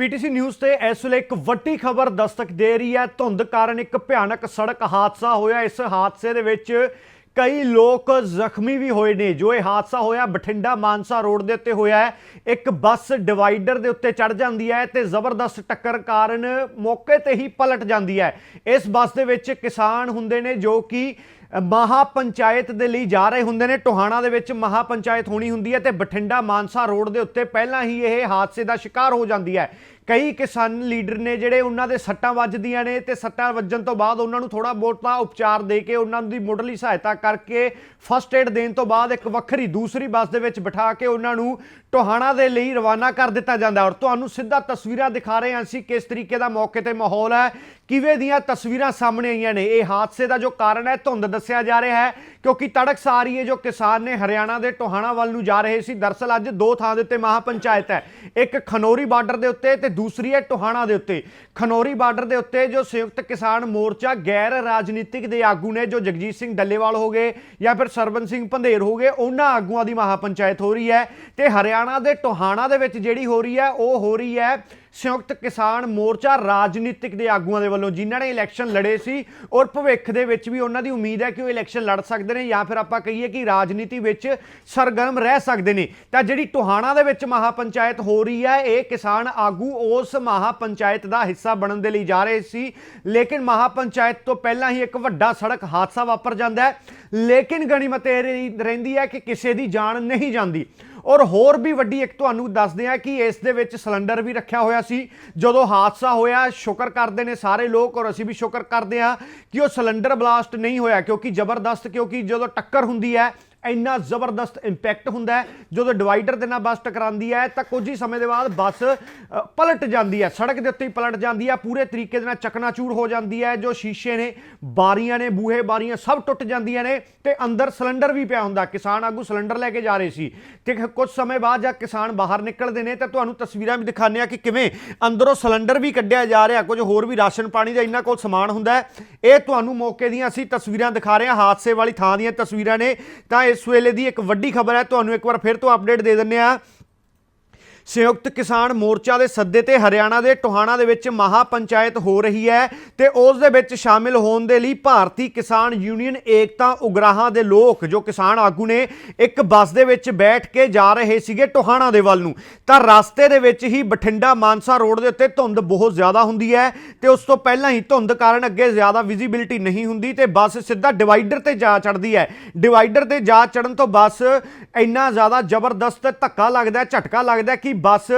PTC news ਤੇ ਇਸ ਵੇਲੇ ਇੱਕ ਵੱਡੀ ਖਬਰ ਦਸਤਕ ਦੇ ਰਹੀ ਹੈ। ਧੁੰਦ ਕਾਰਨ ਇੱਕ ਭਿਆਨਕ ਸੜਕ ਹਾਦਸਾ ਹੋਇਆ। ਇਸ ਹਾਦਸੇ ਦੇ ਵਿੱਚ ਕਈ ਲੋਕ ਜ਼ਖਮੀ ਵੀ ਹੋਏ ਨੇ। ਜੋ ਇਹ ਹਾਦਸਾ ਹੋਇਆ, ਬਠਿੰਡਾ ਮਾਨਸਾ ਰੋਡ ਦੇ ਉੱਤੇ ਹੋਇਆ ਹੈ। ਇੱਕ ਬੱਸ ਡਿਵਾਈਡਰ ਦੇ ਉੱਤੇ ਚੜ ਜਾਂਦੀ ਹੈ ਤੇ ਜ਼ਬਰਦਸਤ ਟੱਕਰ ਕਾਰਨ ਮੌਕੇ ਤੇ ਹੀ ਪਲਟ ਜਾਂਦੀ ਹੈ। ਇਸ ਬੱਸ ਦੇ ਵਿੱਚ ਕਿਸਾਨ ਹੁੰਦੇ ਨੇ ਜੋ ਕਿ ਮਹਾ ਪੰਚਾਇਤ ਦੇ ਲਈ ਜਾ ਰਹੇ ਹੁੰਦੇ ਨੇ। ਟੋਹਾਣਾ ਦੇ ਵਿੱਚ ਮਹਾ ਪੰਚਾਇਤ ਹੋਣੀ ਹੁੰਦੀ ਹੈ ਤੇ ਬਠਿੰਡਾ ਮਾਨਸਾ ਰੋਡ ਦੇ ਉੱਤੇ ਪਹਿਲਾਂ ਹੀ ਇਹ ਹਾਦਸੇ ਦਾ ਸ਼ਿਕਾਰ ਹੋ ਜਾਂਦੀ ਹੈ। ਕਈ ਕਿਸਾਨ ਲੀਡਰ ਨੇ ਜਿਹੜੇ ਉਹਨਾਂ ਦੇ ਸੱਟਾਂ ਵੱਜਦੀਆਂ ਨੇ ਤੇ ਸੱਟਾਂ ਵੱਜਣ ਤੋਂ ਬਾਅਦ ਉਹਨਾਂ ਨੂੰ ਥੋੜਾ ਬਹੁਤਾ ਉਪਚਾਰ ਦੇ ਕੇ ਉਹਨਾਂ ਦੀ ਮੁੱਢਲੀ ਸਹਾਇਤਾ ਕਰਕੇ ਫਸਟ ਏਡ ਦੇਣ ਤੋਂ ਬਾਅਦ ਇੱਕ ਵੱਖਰੀ ਦੂਸਰੀ ਬੱਸ ਦੇ ਵਿੱਚ ਬਿਠਾ ਕੇ ਉਹਨਾਂ ਨੂੰ ਟੋਹਾਣਾ ਦੇ ਲਈ ਰਵਾਨਾ ਕਰ ਦਿੱਤਾ ਜਾਂਦਾ ਔਰ ਤੁਹਾਨੂੰ ਸਿੱਧਾ ਤਸਵੀਰਾਂ ਦਿਖਾ ਰਹੇ ਹਾਂ ਅਸੀਂ ਕਿਸ ਤਰੀਕੇ ਦਾ ਮੌਕੇ ਤੇ ਮਾਹੌਲ ਹੈ। ਕਿਵੇਂ ਦੀਆਂ ਤਸਵੀਰਾਂ ਸਾਹਮਣੇ ਆਈਆਂ ਨੇ। ਇਹ ਹਾਦਸੇ ਦਾ ਜੋ ਕਾਰਨ ਹੈ, ਧੁੰਦ ਦੱਸਿਆ ਜਾ ਰਿਹਾ ਹੈ, ਕਿਉਂਕਿ ਤੜਕਸਾਰੀ ਇਹ ਜੋ ਕਿਸਾਨ ਨੇ ਹਰਿਆਣਾ ਦੇ ਟੋਹਾਣਾ ਵੱਲ ਨੂੰ ਜਾ ਰਹੇ ਸੀ, ਦਰਸਲ ਅੱਜ ਦੋ ਥਾਂ ਦੇ ਉੱਤੇ ਮਹਾ ਪੰਚਾਇਤ ਹੈ। ਇੱਕ ਖਨੌਰੀ ਬਾਰਡਰ ਦੇ ਉੱਤੇ ਤੇ ਦੂਸਰੀ ਹੈ ਟੋਹਾਣਾ ਦੇ ਉੱਤੇ। ਖਨੌਰੀ ਬਾਰਡਰ ਦੇ ਉੱਤੇ ਜੋ ਸੰਯੁਕਤ ਕਿਸਾਨ ਮੋਰਚਾ ਗੈਰ ਰਾਜਨੀਤਿਕ ਦੇ ਆਗੂ ਨੇ, ਜੋ ਜਗਜੀਤ ਸਿੰਘ ਡੱਲੇਵਾਲ ਹੋ ਗਏ ਜਾਂ ਫਿਰ ਸਰਬਨ ਸਿੰਘ ਪੰਧੇਰ ਹੋ ਗਏ, ਉਹਨਾਂ ਆਗੂਆਂ ਦੀ ਮਹਾ ਪੰਚਾਇਤ ਹੋ ਰਹੀ ਹੈ ਤੇ ਹਰਿਆਣਾ ਦੇ ਟੋਹਾਣਾ ਦੇ ਵਿੱਚ ਜਿਹੜੀ ਹੋ ਰਹੀ ਹੈ, ਉਹ ਹੋ ਰਹੀ ਹੈ ਸੰਯੁਕਤ ਕਿਸਾਨ ਮੋਰਚਾ ਰਾਜਨੀਤਿਕ ਦੇ ਆਗੂਆਂ ਦੇ ਵੱਲੋਂ ਜਿਨ੍ਹਾਂ ਨੇ ਇਲੈਕਸ਼ਨ ਲੜੇ ਸੀ ਔਰ ਭਵਿੱਖ ਦੇ ਵਿੱਚ ਵੀ ਉਹਨਾਂ ਦੀ ਉਮੀਦ ਹੈ ਕਿ ਉਹ ਇਲੈਕਸ਼ਨ ਲੜ ਸਕਦੇ ਨੇ ਜਾਂ ਫਿਰ ਆਪਾਂ ਕਹੀਏ ਕਿ ਰਾਜਨੀਤੀ ਵਿੱਚ ਸਰਗਰਮ ਰਹਿ ਸਕਦੇ ਨੇ। ਤਾਂ ਜਿਹੜੀ ਟੋਹਾਣਾ ਦੇ ਵਿੱਚ ਮਹਾ ਪੰਚਾਇਤ ਹੋ ਰਹੀ ਹੈ, ਇਹ ਕਿਸਾਨ ਆਗੂ ਉਸ ਮਹਾ ਪੰਚਾਇਤ ਦਾ ਹਿੱਸਾ ਬਣਨ ਦੇ ਲਈ ਜਾ ਰਹੇ ਸੀ। ਲੇਕਿਨ ਮਹਾ ਪੰਚਾਇਤ ਤੋਂ ਪਹਿਲਾਂ ਹੀ ਇੱਕ ਵੱਡਾ ਸੜਕ ਹਾਦਸਾ ਵਾਪਰ ਜਾਂਦਾ ਹੈ। ਲੇਕਿਨ ਗਣੀਮਤ ਇਹ ਰਹਿੰਦੀ ਹੈ ਕਿ ਕਿਸੇ ਦੀ ਜਾਨ ਨਹੀਂ ਜਾਂਦੀ। ਔਰ ਹੋਰ ਵੀ ਵੱਡੀ ਇੱਕ ਤੁਹਾਨੂੰ ਦੱਸਦੇ ਆ ਕਿ ਇਸ ਦੇ ਵਿੱਚ ਸਿਲੰਡਰ ਵੀ ਰੱਖਿਆ ਹੋਇਆ ਸੀ। ਜਦੋਂ ਹਾਦਸਾ ਹੋਇਆ, ਸ਼ੁਕਰ ਕਰਦੇ ਨੇ ਸਾਰੇ ਲੋਕ ਔਰ ਅਸੀਂ ਵੀ ਸ਼ੁਕਰ ਕਰਦੇ ਆ ਕਿ ਉਹ ਸਿਲੰਡਰ ਬਲਾਸਟ ਨਹੀਂ ਹੋਇਆ, ਕਿਉਂਕਿ ਜ਼ਬਰਦਸਤ, ਕਿਉਂਕਿ ਜਦੋਂ ਟੱਕਰ ਹੁੰਦੀ ਹੈ ਇੰਨਾ ਜ਼ਬਰਦਸਤ ਇੰਪੈਕਟ ਹੁੰਦਾ ਹੈ। ਜਦੋਂ ਡਿਵਾਈਡਰ ਦੇ ਨਾਲ ਬੱਸ ਟਕਰਾਉਂਦੀ ਹੈ, ਤਾਂ ਕੁਝ ਹੀ ਸਮੇਂ ਦੇ ਬਾਅਦ ਬੱਸ ਪਲਟ ਜਾਂਦੀ ਹੈ। ਸੜਕ ਦੇ ਉੱਤੇ ਹੀ ਪਲਟ ਜਾਂਦੀ ਹੈ। ਪੂਰੇ ਤਰੀਕੇ ਦੇ ਨਾਲ ਚਕਨਾਚੂਰ ਹੋ ਜਾਂਦੀ ਹੈ। ਜੋ ਸ਼ੀਸ਼ੇ ਨੇ, ਬਾਰੀਆਂ ਨੇ, ਬੂਹੇ ਬਾਰੀਆਂ ਸਭ ਟੁੱਟ ਜਾਂਦੀਆਂ ਨੇ ਤੇ ਅੰਦਰ ਸਿਲੰਡਰ ਵੀ ਪਿਆ ਹੁੰਦਾ। ਕਿਸਾਨ ਆਗੂ ਸਿਲੰਡਰ ਲੈ ਕੇ ਜਾ ਰਹੇ ਸੀ। ਤੇ ਕੁਝ ਸਮੇਂ ਬਾਅਦ ਜਦ ਕਿਸਾਨ ਬਾਹਰ ਨਿਕਲਦੇ ਨੇ, ਤਾਂ ਤੁਹਾਨੂੰ ਤਸਵੀਰਾਂ ਵੀ ਦਿਖਾਉਂਦੇ ਆ ਕਿ ਕਿਵੇਂ ਅੰਦਰੋਂ ਸਿਲੰਡਰ ਵੀ ਕੱਢਿਆ ਜਾ ਰਿਹਾ। ਕੁਝ ਹੋਰ ਵੀ ਰਾਸ਼ਨ ਪਾਣੀ ਦਾ ਇੰਨਾ ਕੋਲ ਸਮਾਨ ਹੁੰਦਾ ਹੈ। ਇਹ ਤੁਹਾਨੂੰ ਮੌਕੇ ਦੀਆਂ ਅਸੀਂ ਤਸਵੀਰਾਂ ਦਿਖਾ ਰਹੇ ਹਾਂ। ਹਾਦਸੇ ਵਾਲੀ ਥਾਂ ਦੀਆਂ ਤਸਵੀਰਾਂ ਨੇ। ਤਾਂ ਇਸ ਵੇਲੇ ਦੀ ਇੱਕ ਵੱਡੀ ਖਬਰ ਹੈ। ਤੁਹਾਨੂੰ ਇੱਕ ਵਾਰ ਫਿਰ ਤੋਂ ਅਪਡੇਟ ਦੇ ਦਿੰਨੇ ਆ ਸੰਯੁਕਤ ਕਿਸਾਨ ਮੋਰਚਾ ਦੇ ਸੱਦੇ ਤੇ ਹਰਿਆਣਾ ਦੇ ਟੋਹਾਣਾ ਦੇ ਵਿੱਚ ਮਹਾ ਪੰਚਾਇਤ ਹੋ ਰਹੀ ਹੈ ਤੇ ਉਸ ਦੇ ਵਿੱਚ ਸ਼ਾਮਿਲ ਹੋਣ ਦੇ ਲਈ ਭਾਰਤੀ ਕਿਸਾਨ ਯੂਨੀਅਨ ਏਕਤਾ ਉਗਰਾਹਾਂ ਦੇ ਲੋਕ, ਜੋ ਕਿਸਾਨ ਆਗੂ ਨੇ, ਇੱਕ ਬੱਸ ਦੇ ਵਿੱਚ ਬੈਠ ਕੇ ਜਾ ਰਹੇ ਸੀਗੇ ਟੋਹਾਣਾ ਦੇ ਵੱਲ ਨੂੰ। ਤਾਂ ਰਸਤੇ ਦੇ ਵਿੱਚ ਹੀ ਬਠਿੰਡਾ ਮਾਨਸਾ ਰੋਡ ਦੇ ਉੱਤੇ ਧੁੰਦ ਬਹੁਤ ਜ਼ਿਆਦਾ ਹੁੰਦੀ ਹੈ ਤੇ ਉਸ ਤੋਂ ਪਹਿਲਾਂ ਹੀ ਧੁੰਦ ਕਾਰਨ ਅੱਗੇ ਜ਼ਿਆਦਾ ਵਿਜ਼ਿਬਿਲਟੀ ਨਹੀਂ ਹੁੰਦੀ ਤੇ ਬੱਸ ਸਿੱਧਾ ਡਿਵਾਈਡਰ ਤੇ ਜਾ ਚੜਦੀ ਹੈ। ਡਿਵਾਈਡਰ ਤੇ ਜਾ ਚੜਨ ਤੋਂ ਬੱਸ ਇੰਨਾ ਜ਼ਿਆਦਾ ਜ਼ਬਰਦਸਤ ਧੱਕਾ ਲੱਗਦਾ, ਝਟਕਾ ਲੱਗਦਾ ਕਿ ਬੱਸ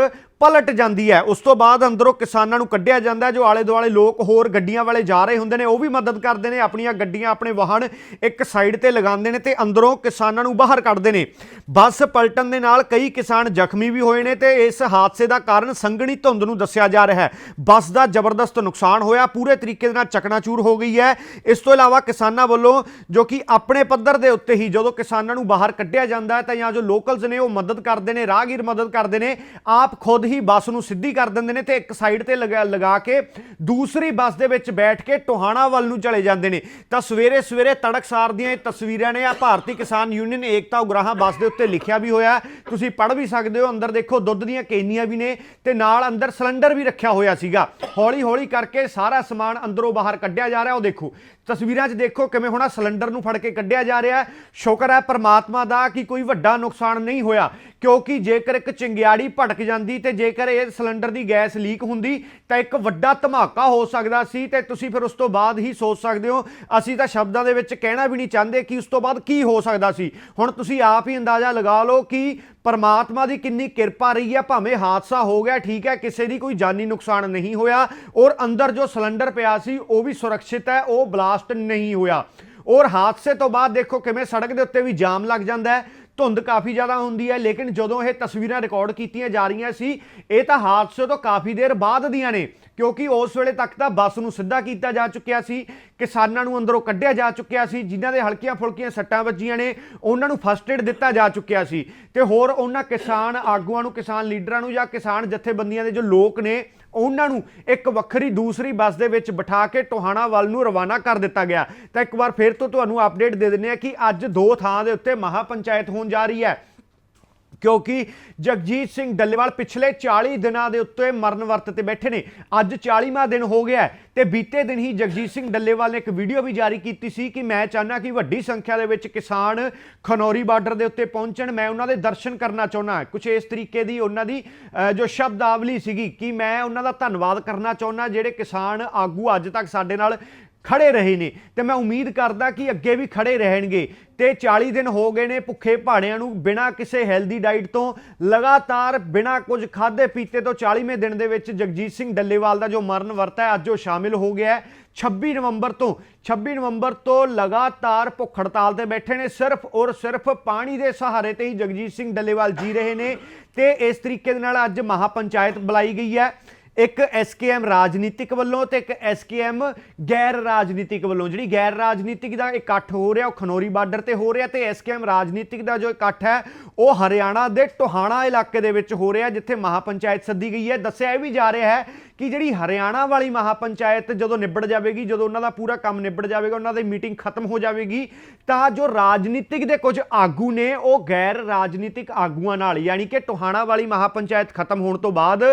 ਪਲਟ ਜਾਂਦੀ ਹੈ। ਉਸ ਤੋਂ ਬਾਅਦ ਅੰਦਰੋਂ ਕਿਸਾਨਾਂ ਨੂੰ ਕੱਢਿਆ ਜਾਂਦਾ ਜੋ ਆਲੇ ਦੁਆਲੇ ਲੋਕ ਹੋਰ ਗੱਡੀਆਂ ਵਾਲੇ ਜਾ ਰਹੇ ਹੁੰਦੇ ਨੇ, ਉਹ ਵੀ ਮਦਦ ਕਰਦੇ ਨੇ, ਆਪਣੀਆਂ ਗੱਡੀਆਂ ਆਪਣੇ ਵਾਹਨ ਇੱਕ ਸਾਈਡ ਤੇ ਲਗਾਉਂਦੇ ਨੇ ਤੇ ਅੰਦਰੋਂ ਕਿਸਾਨਾਂ ਨੂੰ ਬਾਹਰ ਕੱਢਦੇ ਨੇ। ਬੱਸ ਪਲਟਣ ਦੇ ਨਾਲ ਕਈ ਕਿਸਾਨ ਜ਼ਖਮੀ ਵੀ ਹੋਏ ਨੇ ਤੇ ਇਸ ਹਾਦਸੇ ਦਾ ਕਾਰਨ ਸੰਘਣੀ ਧੁੰਦ ਨੂੰ ਦੱਸਿਆ ਜਾ ਰਿਹਾ ਹੈ। ਬੱਸ ਦਾ ਜ਼ਬਰਦਸਤ ਨੁਕਸਾਨ ਹੋਇਆ, ਪੂਰੇ ਤਰੀਕੇ ਦੇ ਨਾਲ ਚਕਨਾਚੂਰ ਹੋ ਗਈ ਹੈ। ਇਸ ਤੋਂ ਇਲਾਵਾ ਕਿਸਾਨਾਂ ਵੱਲੋਂ ਜੋ ਕਿ ਆਪਣੇ ਪੱਧਰ ਦੇ ਉੱਤੇ ਹੀ ਜਦੋਂ ਕਿਸਾਨਾਂ ਨੂੰ ਬਾਹਰ ਕੱਢਿਆ ਜਾਂਦਾ ਹੈ ਤਾਂ ਜਾਂ ਜੋ ਲੋਕਲਸ ਨੇ ਉਹ ਮਦਦ ਕਰਦੇ ਨੇ, ਰਾਹਗੀਰ ਮਦਦ ਕਰਦੇ ਨੇ, ਆਪ ਖੁਦ ਹੀ ਬੱਸ ਨੂੰ ਸਿੱਧੀ ਕਰ ਦਿੰਦੇ ਨੇ ਤੇ ਇੱਕ ਸਾਈਡ ਤੇ ਲਗਾ ਲਗਾ ਕੇ ਦੂਸਰੀ ਬੱਸ ਦੇ ਵਿੱਚ ਬੈਠ ਕੇ ਟੋਹਾਣਾ ਵੱਲ ਨੂੰ ਚਲੇ ਜਾਂਦੇ ਨੇ। ਤਾਂ ਸਵੇਰੇ ਸਵੇਰੇ ਤੜਕਸਾਰ ਦੀਆਂ ਇਹ ਤਸਵੀਰਾਂ ਨੇ ਆ ਭਾਰਤੀ ਕਿਸਾਨ ਯੂਨੀਅਨ ਏਕਤਾ ਉਗਰਾਹਾਂ ਬੱਸ ਦੇ ਉੱਤੇ ਲਿਖਿਆ ਵੀ ਹੋਇਆ। ਤੁਸੀਂ ਪੜ੍ਹ ਵੀ ਸਕਦੇ ਹੋ, ਅੰਦਰ ਦੇਖੋ ਦੁੱਧ ਦੀਆਂ ਕੇਨੀਆਂ ਵੀ ਨੇ ਤੇ ਨਾਲ ਅੰਦਰ ਸਿਲੰਡਰ ਵੀ ਰੱਖਿਆ ਹੋਇਆ ਸੀਗਾ। ਹੌਲੀ ਹੌਲੀ ਕਰਕੇ ਸਾਰਾ ਸਮਾਨ ਅੰਦਰੋਂ ਬਾਹਰ ਕੱਢਿਆ ਜਾ ਰਿਹਾ। ਉਹ ਦੇਖੋ, ਤਸਵੀਰਾਂ 'ਚ ਦੇਖੋ ਕਿਵੇਂ ਹੋਣਾ ਸਿਲੰਡਰ ਨੂੰ ਫੜ ਕੇ ਕੱਢਿਆ ਜਾ ਰਿਹਾ। ਸ਼ੁਕਰ ਹੈ ਪਰਮਾਤਮਾ ਦਾ ਕਿ ਕੋਈ ਵੱਡਾ ਨੁਕਸਾਨ ਨਹੀਂ ਹੋਇਆ, ਕਿਉਂਕਿ ਜੇਕਰ ਇੱਕ ਚਿੰਗਿਆੜੀ ਭਟਕ ਜਾਂਦੀ ਤੇ ਜੇਕਰ ਇਹ ਸਿਲੰਡਰ ਦੀ ਗੈਸ ਲੀਕ ਹੁੰਦੀ ਤਾਂ ਇੱਕ ਵੱਡਾ ਧਮਾਕਾ ਹੋ ਸਕਦਾ ਸੀ ਤੇ ਤੁਸੀਂ ਫਿਰ ਉਸ ਤੋਂ ਬਾਅਦ ਹੀ ਸੋਚ ਸਕਦੇ ਹੋ। ਅਸੀਂ ਤਾਂ ਸ਼ਬਦਾਂ ਦੇ ਵਿੱਚ ਕਹਿਣਾ ਵੀ ਨਹੀਂ ਚਾਹੁੰਦੇ ਕਿ ਉਸ ਤੋਂ ਬਾਅਦ ਕੀ ਹੋ ਸਕਦਾ ਸੀ। ਹੁਣ ਤੁਸੀਂ ਆਪ ਹੀ ਅੰਦਾਜ਼ਾ ਲਗਾ ਲਓ ਕਿ ਪਰਮਾਤਮਾ ਦੀ ਕਿੰਨੀ ਕਿਰਪਾ ਰਹੀ ਹੈ ਭਾਵੇਂ ਹਾਦਸਾ ਹੋ ਗਿਆ, ਠੀਕ ਹੈ, ਕਿਸੇ ਦੀ ਕੋਈ ਜਾਨੀ ਨੁਕਸਾਨ ਨਹੀਂ ਹੋਇਆ ਔਰ ਅੰਦਰ ਜੋ ਸਿਲੰਡਰ ਪਿਆ ਸੀ, ਉਹ ਵੀ ਸੁਰੱਖਿਅਤ ਹੈ, ਉਹ ਬਲਾਸਟ ਨਹੀਂ ਹੋਇਆ। ਔਰ ਹਾਦਸੇ ਤੋਂ ਬਾਅਦ ਦੇਖੋ ਕਿਵੇਂ ਸੜਕ ਦੇ ਉੱਤੇ ਵੀ ਜਾਮ ਲੱਗ ਜਾਂਦਾ ਹੈ। ਧੁੰਦ ਕਾਫੀ ਜ਼ਿਆਦਾ ਹੁੰਦੀ ਹੈ, ਲੇਕਿਨ ਜਦੋਂ ਇਹ ਤਸਵੀਰਾਂ ਰਿਕਾਰਡ ਕੀਤੀਆਂ ਜਾ ਰਹੀਆਂ ਸੀ, ਇਹ ਤਾਂ ਹਾਦਸੇ ਤੋਂ ਕਾਫੀ ਦੇਰ ਬਾਅਦ ਦੀਆਂ ਨੇ, ਕਿਉਂਕਿ ਉਸ ਵੇਲੇ ਤੱਕ ਤਾਂ ਬੱਸ ਨੂੰ ਸਿੱਧਾ ਕੀਤਾ ਜਾ ਚੁੱਕਿਆ ਸੀ, ਕਿਸਾਨਾਂ ਨੂੰ ਅੰਦਰੋਂ ਕੱਢਿਆ ਜਾ ਚੁੱਕਿਆ ਸੀ, ਜਿਨ੍ਹਾਂ ਦੇ ਹਲਕੀਆਂ ਫੁਲਕੀਆਂ ਸੱਟਾਂ ਵੱਜੀਆਂ ਨੇ, ਉਹਨਾਂ ਨੂੰ ਫਸਟ ਏਡ ਦਿੱਤਾ ਜਾ ਚੁੱਕਿਆ ਸੀ। ਤੇ ਹੋਰ ਉਹਨਾਂ ਕਿਸਾਨ ਆਗੂਆਂ ਨੂੰ, ਕਿਸਾਨ ਲੀਡਰਾਂ ਨੂੰ ਜਾਂ ਕਿਸਾਨ ਜਥੇਬੰਦੀਆਂ ਦੇ ਜੋ ਲੋਕ ਨੇ ਉਹਨਾਂ ਨੂੰ ਇੱਕ ਵੱਖਰੀ ਦੂਸਰੀ ਬੱਸ ਦੇ ਵਿੱਚ ਬਿਠਾ ਕੇ ਟੋਹਾਣਾ ਵੱਲ ਨੂੰ ਰਵਾਨਾ ਕਰ ਦਿੱਤਾ ਗਿਆ। ਤਾਂ ਇੱਕ ਵਾਰ ਫਿਰ ਤੋਂ ਤੁਹਾਨੂੰ ਅਪਡੇਟ ਦੇ ਦਿੰਦੇ ਆ ਕਿ ਅੱਜ ਦੋ ਥਾਂ ਦੇ ਉੱਤੇ ਮਹਾ ਪੰਚਾਇਤ ਹੋਣ ਜਾ ਰਹੀ ਹੈ। ਕਿਉਂਕਿ ਜਗਜੀਤ ਸਿੰਘ ਡੱਲੇਵਾਲ ਪਿਛਲੇ 40 ਦਿਨਾਂ ਦੇ ਉੱਤੇ ਮਰਨ ਵਰਤ ਤੇ ਬੈਠੇ ਨੇ। ਅੱਜ 40ਵਾਂ ਦਿਨ ਹੋ ਗਿਆ ਹੈ ਤੇ ਬੀਤੇ ਦਿਨ ਹੀ ਜਗਜੀਤ ਸਿੰਘ ਡੱਲੇਵਾਲ ਨੇ ਇੱਕ ਵੀਡੀਓ ਵੀ ਜਾਰੀ ਕੀਤੀ ਸੀ ਕਿ ਮੈਂ ਚਾਹੁੰਦਾ ਕਿ ਵੱਡੀ ਸੰਖਿਆ ਦੇ ਵਿੱਚ ਕਿਸਾਨ ਖਨੌਰੀ ਬਾਰਡਰ ਦੇ ਉੱਤੇ ਪਹੁੰਚਣ। ਮੈਂ ਉਹਨਾਂ ਦੇ ਦਰਸ਼ਨ ਕਰਨਾ ਚਾਹੁੰਦਾ ਕੁਝ ਇਸ ਤਰੀਕੇ ਦੀ ਉਹਨਾਂ ਦੀ ਜੋ ਸ਼ਬਦਾਵਲੀ ਸੀਗੀ ਕਿ ਮੈਂ ਉਹਨਾਂ ਦਾ ਧੰਨਵਾਦ ਕਰਨਾ ਚਾਹੁੰਦਾ, ਜਿਹੜੇ ਕਿਸਾਨ ਆਗੂ ਅੱਜ ਤੱਕ ਸਾਡੇ ਨਾਲ ਖੜੇ ਰਹੇ ਨੇ। ਤੇ ਮੈਂ ਉਮੀਦ ਕਰਦਾ ਕਿ ਅੱਗੇ ਵੀ ਖੜੇ ਰਹਿਣਗੇ। ਤੇ 40 ਦਿਨ ਹੋ ਗਏ ਨੇ ਭੁੱਖੇ ਭਾੜਿਆਂ ਨੂੰ ਬਿਨਾਂ ਕਿਸੇ ਹੈਲਦੀ ਡਾਈਟ ਤੋਂ। ਲਗਾਤਾਰ ਬਿਨਾਂ ਕੁਝ ਖਾਦੇ ਪੀਤੇ ਤੋਂ 40ਵੇਂ ਦਿਨ ਦੇ ਵਿੱਚ ਜਗਜੀਤ ਸਿੰਘ ਡੱਲੇਵਾਲ ਦਾ ਜੋ ਮਰਨ ਵਰਤ ਹੈ, ਅੱਜ ਉਹ ਸ਼ਾਮਿਲ ਹੋ ਗਿਆ ਹੈ। 26 ਨਵੰਬਰ ਤੋਂ 26 ਨਵੰਬਰ ਤੋਂ ਲਗਾਤਾਰ ਭੁੱਖ ਹੜਤਾਲ ਤੇ ਬੈਠੇ ਨੇ। ਸਿਰਫ ਔਰ ਸਿਰਫ ਪਾਣੀ ਦੇ ਸਹਾਰੇ ਤੇ ਹੀ ਜਗਜੀਤ ਸਿੰਘ ਡੱਲੇਵਾਲ ਜੀ ਰਹੇ ਨੇ। ਤੇ ਇਸ ਤਰੀਕੇ ਦੇ ਨਾਲ ਅੱਜ ਮਹਾਪੰਚਾਇਤ ਬੁਲਾਈ ਗਈ ਹੈ। ਇੱਕ ਐਸਕੇਐਮ ਰਾਜਨੀਤਿਕ ਵੱਲੋਂ ਤੇ ਇੱਕ ਐਸਕੇਐਮ ਗੈਰ ਰਾਜਨੀਤਿਕ ਵੱਲੋਂ। ਜਿਹੜੀ ਗੈਰ ਰਾਜਨੀਤਿਕ ਦਾ ਇਕੱਠ ਹੋ ਰਿਹਾ, ਉਹ ਖਨੌਰੀ ਬਾਰਡਰ ਤੇ ਹੋ ਰਿਹਾ ਤੇ ਐਸਕੇਐਮ ਰਾਜਨੀਤਿਕ ਦਾ ਜੋ ਇਕੱਠ ਹੈ, ਉਹ ਹਰਿਆਣਾ ਦੇ ਟੋਹਾਣਾ ਇਲਾਕੇ ਦੇ ਵਿੱਚ ਹੋ ਰਿਹਾ, ਜਿੱਥੇ ਮਹਾਪੰਚਾਇਤ ਸੱਦੀ ਗਈ ਹੈ। ਦੱਸਿਆ ਇਹ ਵੀ ਜਾ ਰਿਹਾ ਹੈ ਕਿ ਜਿਹੜੀ ਹਰਿਆਣਾ ਵਾਲੀ ਮਹਾਪੰਚਾਇਤ ਜਦੋਂ ਨਿਬੜ ਜਾਵੇਗੀ, ਜਦੋਂ ਉਹਨਾਂ ਦਾ ਪੂਰਾ ਕੰਮ ਨਿਬੜ ਜਾਵੇਗਾ, ਉਹਨਾਂ ਦੀ ਮੀਟਿੰਗ ਖਤਮ ਹੋ ਜਾਵੇਗੀ, ਤਾਂ ਜੋ ਰਾਜਨੀਤਿਕ ਦੇ ਕੁਝ ਆਗੂ ਨੇ, ਉਹ ਗੈਰ ਰਾਜਨੀਤਿਕ ਆਗੂਆਂ ਨਾਲ, ਯਾਨੀ ਕਿ ਟੋਹਾਣਾ ਵਾਲੀ ਮਹਾਪੰਚਾਇਤ ਖਤਮ ਹੋਣ ਤੋਂ ਬਾਅਦ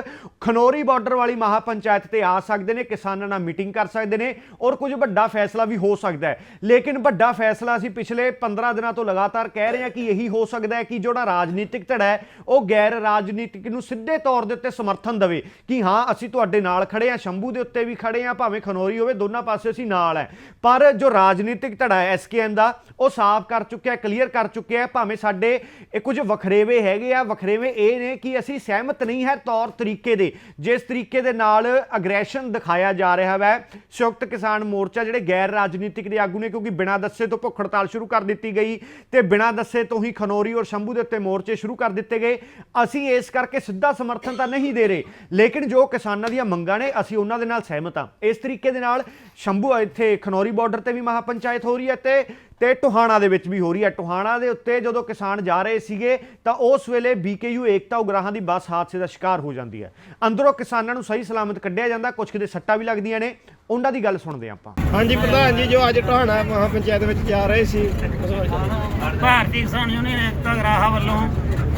ਖਨੌਰੀ ਬਾਰਡਰ ਵਾਲੀ ਮਹਾਪੰਚਾਇਤ ਤੇ ਆ ਸਕਦੇ ਨੇ, ਕਿਸਾਨਾਂ ਨਾਲ ਮੀਟਿੰਗ ਕਰ ਸਕਦੇ ਨੇ ਔਰ ਕੁਝ ਵੱਡਾ ਫੈਸਲਾ ਵੀ ਹੋ ਸਕਦਾ ਹੈ। ਲੇਕਿਨ ਵੱਡਾ ਫੈਸਲਾ ਅਸੀਂ ਪਿਛਲੇ 15 ਦਿਨਾਂ ਤੋਂ ਲਗਾਤਾਰ ਕਹਿ ਰਹੇ ਹਾਂ ਕਿ ਇਹੀ ਹੋ ਸਕਦਾ ਹੈ ਕਿ ਜਿਹੜਾ ਰਾਜਨੀਤਿਕ ਧੜਾ ਹੈ, ਉਹ ਗੈਰ ਰਾਜਨੀਤਿਕ ਨੂੰ ਸਿੱਧੇ ਤੌਰ ਦੇ ਉੱਤੇ ਸਮਰਥਨ ਦੇਵੇ ਕਿ ਹਾਂ, ਅਸੀਂ ਤੁਹਾਡੇ ਨਾਲ ਖੜੇ ਹਾਂ, ਸ਼ੰਭੂ ਦੇ ਉੱਤੇ ਵੀ ਖੜੇ ਹਾਂ, ਭਾਵੇਂ ਖਨੋਰੀ ਹੋਵੇ, ਦੋਨਾਂ ਪਾਸੇ ਅਸੀਂ ਨਾਲ ਹੈ। ਪਰ ਜੋ ਰਾਜਨੀਤਿਕ ਧੜਾ ਹੈ ਐਸਕੇਐਮ ਦਾ, ਉਹ ਸਾਫ਼ ਕਰ ਚੁੱਕਿਆ, ਕਲੀਅਰ ਕਰ ਚੁੱਕਿਆ ਭਾਵੇਂ ਸਾਡੇ ਇਹ ਕੁਝ ਵਖਰੇਵੇ ਹੈਗੇ ਆ, ਵਖਰੇਵੇ ਇਹ ਨੇ ਕਿ ਅਸੀਂ ਸਹਿਮਤ ਨਹੀਂ ਹੈ ਤੌਰ ਤਰੀਕੇ ਦੇ। ਜਿਸ ਤਰੀਕੇ ਤਰੀਕੇ ਦੇ ਨਾਲ ਅਗਰੈਸ਼ਨ ਦਿਖਾਇਆ ਜਾ ਰਿਹਾ ਹੈ ਸੰਯੁਕਤ ਕਿਸਾਨ ਮੋਰਚਾ ਜਿਹੜੇ ਗੈਰ ਰਾਜਨੀਤਿਕ ਦੇ ਆਗੂ ਨੇ, ਕਿਉਂਕਿ ਬਿਨਾਂ ਦੱਸੇ ਤੋਂ ਭੁੱਖ ਹੜਤਾਲ ਸ਼ੁਰੂ ਕਰ ਦਿੱਤੀ ਗਈ ਤੇ ਬਿਨਾਂ ਦੱਸੇ ਤੋਂ ਹੀ ਖਨੌਰੀ ਔਰ ਸ਼ੰਭੂ ਦੇ ਉੱਤੇ ਮੋਰਚੇ ਸ਼ੁਰੂ ਕਰ ਦਿੱਤੇ ਗਏ। ਅਸੀਂ ਇਸ ਕਰਕੇ ਸਿੱਧਾ ਸਮਰਥਨ ਤਾਂ ਨਹੀਂ ਦੇ ਰਹੇ, ਲੇਕਿਨ ਜੋ ਕਿਸਾਨਾਂ ਦੀਆਂ ਮੰਗਾਂ ਨੇ, ਅਸੀਂ ਉਹਨਾਂ ਦੇ ਨਾਲ ਸਹਿਮਤ ਹਾਂ। ਇਸ ਤਰੀਕੇ ਦੇ ਨਾਲ ਸ਼ੰਭੂ ਇੱਥੇ ਖਨੌਰੀ ਬਾਰਡਰ ਤੇ ਵੀ ਮਹਾਪੰਚਾਇਤ ਹੋ ਰਹੀ ਹੈ ਤੇ ਤੇ ਟੋਹਾਣਾ ਦੇ ਵਿੱਚ ਵੀ ਹੋ ਰਹੀ ਹੈ। ਟੋਹਾਣਾ ਦੇ ਉੱਤੇ ਜਦੋਂ ਕਿਸਾਨ ਜਾ ਰਹੇ ਸੀਗੇ ਤਾਂ ਉਸ ਵੇਲੇ ਬੀਕੇਯੂ ਏਕਤਾ ਉਗਰਾਹਾਂ ਦੀ ਬੱਸ ਹਾਦਸੇ ਦਾ ਸ਼ਿਕਾਰ ਹੋ ਜਾਂਦੀ ਹੈ। ਅੰਦਰੋਂ ਕਿਸਾਨਾਂ ਨੂੰ ਸਹੀ ਸਲਾਮਤ ਕੱਢਿਆ ਜਾਂਦਾ ਕੁਝ ਕਿਤੇ ਸੱਟਾਂ ਵੀ ਲੱਗਦੀਆਂ ਨੇ। ਉਹਨਾਂ ਦੀ ਗੱਲ ਸੁਣਦੇ ਹਾਂ ਆਪਾਂ। ਹਾਂਜੀ ਪ੍ਰਧਾਨ ਜੀ ਜੋ ਅੱਜ ਟਹਾਣਾ ਮਹਾ ਪੰਚਾਇਤ ਵਿੱਚ ਜਾ ਰਹੇ ਸੀ। ਭਾਰਤੀ ਕਿਸਾਨ ਯੂਨੀਅਨ ਏਕਤਾ ਗਰਾਹਾ ਵੱਲੋਂ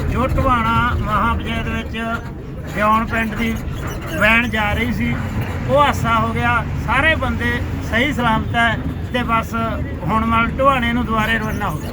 ਜੋ ਟਵਾਣਾ ਮਹਾਪੰਚਾਇਤ ਵਿੱਚ ਦਿਉਣ ਪਿੰਡ ਦੀ ਵੈਨ ਜਾ ਰਹੀ ਸੀ ਉਹ ਹਾਸਾ ਹੋ ਗਿਆ। ਸਾਰੇ ਬੰਦੇ ਸਹੀ ਸਲਾਮਤ ਹੈ। ਤੇ ਬਸ ਹੁਣ ਮਲ ਟਵਾਣੇ ਨੂੰ ਦੁਬਾਰੇ ਰਵਾਨਾ ਹੋ ਗਿਆ।